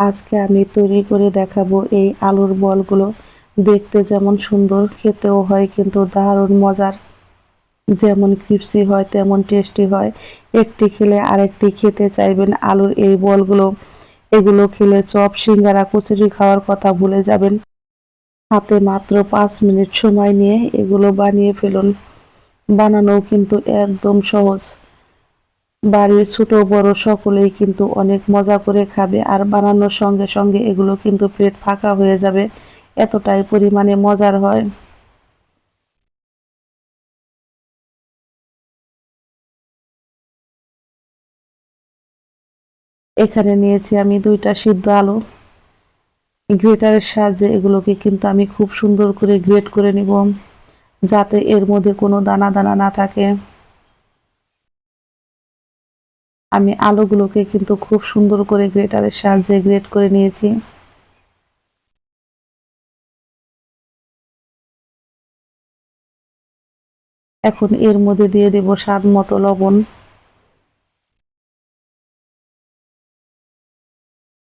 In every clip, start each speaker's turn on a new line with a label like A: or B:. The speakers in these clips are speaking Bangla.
A: আজকে আমি তৈরি করে দেখাবো এই আলুর বলগুলো। দেখতে যেমন সুন্দর, খেতেও হয় কিন্তু দারুণ মজার। যেমন ক্রিপসি হয়, তেমন টেস্টি হয়। একটি খেলে আরেকটি খেতে চাইবেন আলুর এই বলগুলো। এগুলো খেলে চপ, সিঙ্গারা, কচুরি খাওয়ার কথা ভুলে যাবেন। হাতে মাত্র পাঁচ মিনিট সময় নিয়ে এগুলো বানিয়ে ফেলুন। বানানো কিন্তু একদম সহজ। বাড়ির ছোট বড় সকলেই কিন্তু অনেক মজা করে খাবে আর বানানোর সঙ্গে সঙ্গে এগুলো কিন্তু পেট ফাঁকা হয়ে যাবে, এতটাই পরিমাণে মজার হয়। এখানে নিয়েছি আমি দুইটা সিদ্ধ আলু। গ্রেটারের সাহায্যে এগুলোকে কিন্তু আমি খুব সুন্দর করে গ্রেট করে নিব, যাতে এর মধ্যে কোনো দানা দানা না থাকে। আমি আলুগুলোকে কিন্তু খুব সুন্দর করে গ্রেটারের সাহায্যে গ্রেট করে নিয়েছি। এখন এর মধ্যে দিয়ে দেব স্বাদ মতো লবণ।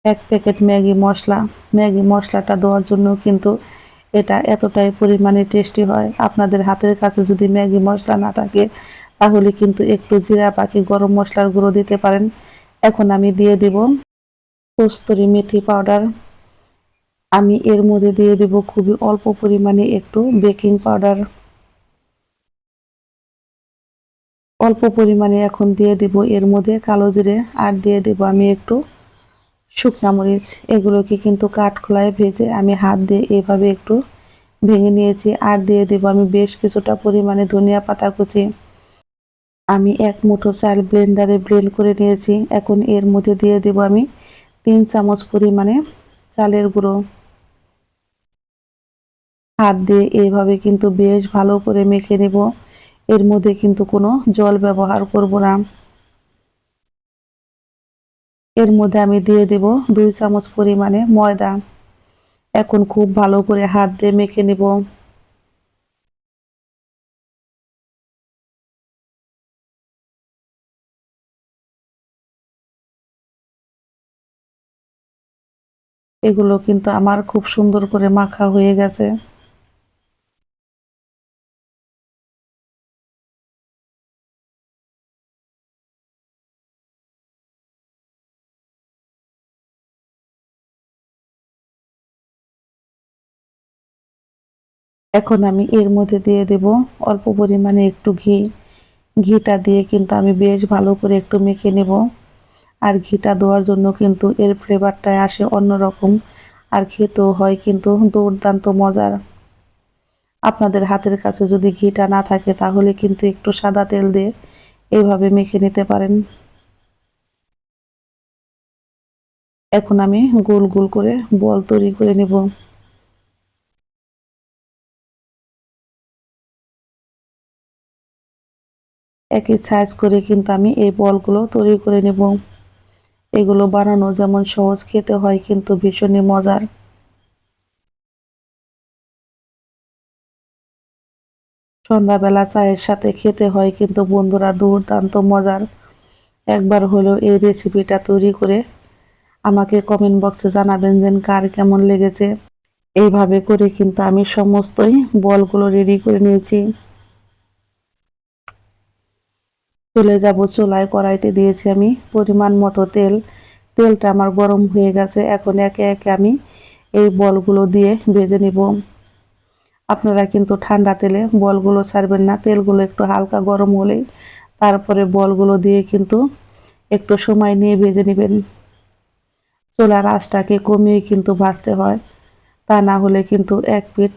A: এক প্যাকেট ম্যাগি মশলা। ম্যাগি মশলাটা দেওয়ার জন্য কিন্তু এটা এতটাই পরিমাণে টেস্টি হয়। আপনাদের হাতের কাছে যদি ম্যাগি মশলা না থাকে তাহলে কিন্তু একটু জিরা পাখি গরম মশলার গুঁড়ো দিতে পারেন। এখন আমি দিয়ে দিব কস্তুরি মেথি পাউডার। আমি এর মধ্যে দিয়ে দেব খুবই অল্প পরিমাণে একটু বেকিং পাউডার। অল্প পরিমাণে এখন দিয়ে দিব এর মধ্যে কালো জিরে আর দিয়ে দেব আমি একটু শুকনা মরিচ। এগুলোকে কিন্তু কাঠ খোলায় ভেজে আমি হাত দিয়ে এভাবে একটু ভেঙে নিয়েছি। আর দিয়ে দেব আমি বেশ কিছুটা পরিমাণে ধনিয়া পাতা কুচি। আমি এক মুঠো চাল ব্লেন্ডারে ব্লেন্ড করে নিয়েছি। এখন এর মধ্যে দিয়ে দেব আমি তিন চামচ পরিমাণে চালের গুঁড়ো। হাত দিয়ে এইভাবে কিন্তু বেশ ভালো করে মেখে নেব। এর মধ্যে কিন্তু কোনো জল ব্যবহার করব না। এর মধ্যে আমি দিয়ে দেব দুই চামচ পরিমাণে ময়দা। এখন খুব ভালো করে হাত দিয়ে মেখে নেব। এগুলো কিন্তু আমার খুব সুন্দর করে মাখা হয়ে গেছে। এখন আমি এর মধ্যে দিয়ে দেব অল্প পরিমাণে একটু ঘি। ঘিটা দিয়ে কিন্তু আমি বেশ ভালো করে একটু মেখে নেব। আর ঘিটা দেওয়ার জন্য কিন্তু এর ফ্লেভারটায় আসে অন্যরকম। আর খেতেও হয় কিন্তু দুর্দান্ত মজার। আপনাদের হাতের কাছে যদি ঘিটা না থাকে তাহলে কিন্তু একটু সাদা তেল দিয়ে এইভাবে মেখে নিতে পারেন। এখন আমি গোল গোল করে বল তৈরি করে নেব। একই সাইজ করে কিন্তু আমি এই বলগুলো তৈরি করে নেব। এগুলো বানানো যেমন সহজ খেতে হয়, কিন্তু ভীষণই মজার। সন্ধ্যাবেলা চায়ের সাথে খেতে হয়, কিন্তু বন্ধুরা দুর্দান্ত মজার। একবার হলেও এই রেসিপিটা তৈরি করে আমাকে কমেন্ট বক্সে জানাবেন যে কার কেমন লেগেছে। এইভাবে করে কিন্তু আমি সমস্তই বলগুলো রেডি করে নিয়েছি। চলে যাব, চুলায় কড়াইতে দিয়েছি আমি পরিমাণ মতো তেল। তেলটা আমার গরম হয়ে গেছে, এখন একে একে আমি এই বলগুলো দিয়ে ভেজে নিব। আপনারা কিন্তু ঠান্ডা তেলে বলগুলো ছাড়বেন না, তেলগুলো একটু হালকা গরম হলেই তারপরে বলগুলো দিয়ে কিন্তু একটু সময় নিয়ে ভেজে নেবেন। চুলার আঁচটাকে কমিয়ে কিন্তু ভাজতে হয়, তা না হলে কিন্তু এক পিঠ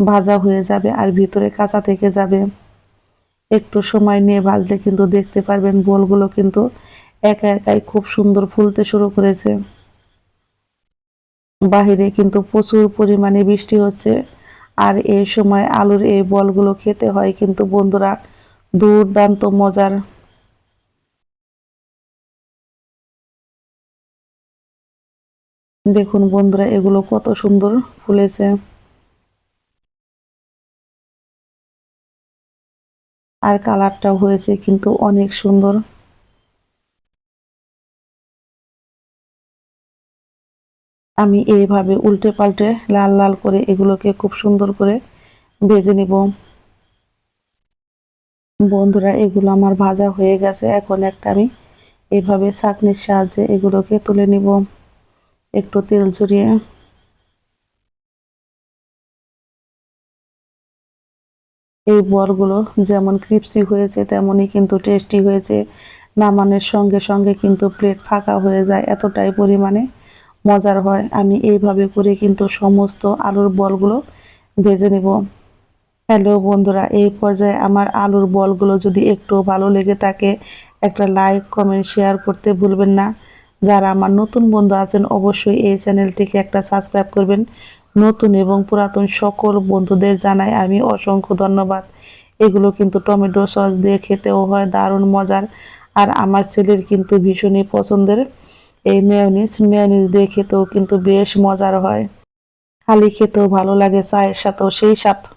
A: ভাজা হয়ে যাবে আর ভিতরে কাঁচা থেকে যাবে। একটু সময় নিয়ে ভাজলে কিন্তু দেখতে পারবেন, বোলগুলো কিন্তু একা একাই খুব সুন্দর ফুলতে শুরু করেছে। বাহিরে কিন্তু প্রচুর পরিমাণে বৃষ্টি হচ্ছে। আর এই সময় আলুর এই বলগুলো খেতে হয় কিন্তু বন্ধুরা, দুর্দান্ত মজার। দেখুন বন্ধুরা, এগুলো কত সুন্দর ফুলেছে। আর কালারটাও হয়েছে কিন্তু অনেক সুন্দর। আমি এইভাবে উল্টে পাল্টে লাল লাল করে এগুলোকে খুব সুন্দর করে ভেজে নিব। বন্ধুরা, এগুলো আমার ভাজা হয়ে গেছে। এখন একটা আমি এভাবে ছাঁকনির সাহায্যে এগুলোকে তুলে নিব। একটু তেল ছড়িয়ে এই বলগুলো যেমন ক্রিপসি হয়েছে, তেমনই কিন্তু টেস্টি হয়েছে। নামানোর সঙ্গে সঙ্গে কিন্তু প্লেট ফাঁকা হয়ে যায়, এতটাই পরিমাণে মজার হয়। আমি এইভাবে করে কিন্তু সমস্ত আলুর বলগুলো ভেজে নেব। হ্যালো বন্ধুরা, এই পর্যায়ে আমার আলুর বলগুলো যদি একটু ভালো লেগে থাকে, একটা লাইক, কমেন্ট, শেয়ার করতে ভুলবেন না। যারা আমার নতুন বন্ধু আছেন, অবশ্যই এই চ্যানেলটিকে একটা সাবস্ক্রাইব করবেন। নতুন এবং পুরাতন সকল বন্ধুদের জানাই আমি অসংখ্য ধন্যবাদ। এগুলো কিন্তু টমেটো সস দিয়ে খেতেও হয়, দারুণ মজার। আর আমার ছেলের কিন্তু ভীষণই পছন্দের। এই মেয়নিস মেয়নিস দিয়ে খেতেও কিন্তু বেশ মজার হয়। খালি খেতেও ভালো লাগে, চায়ের সাথেও সেই সাথে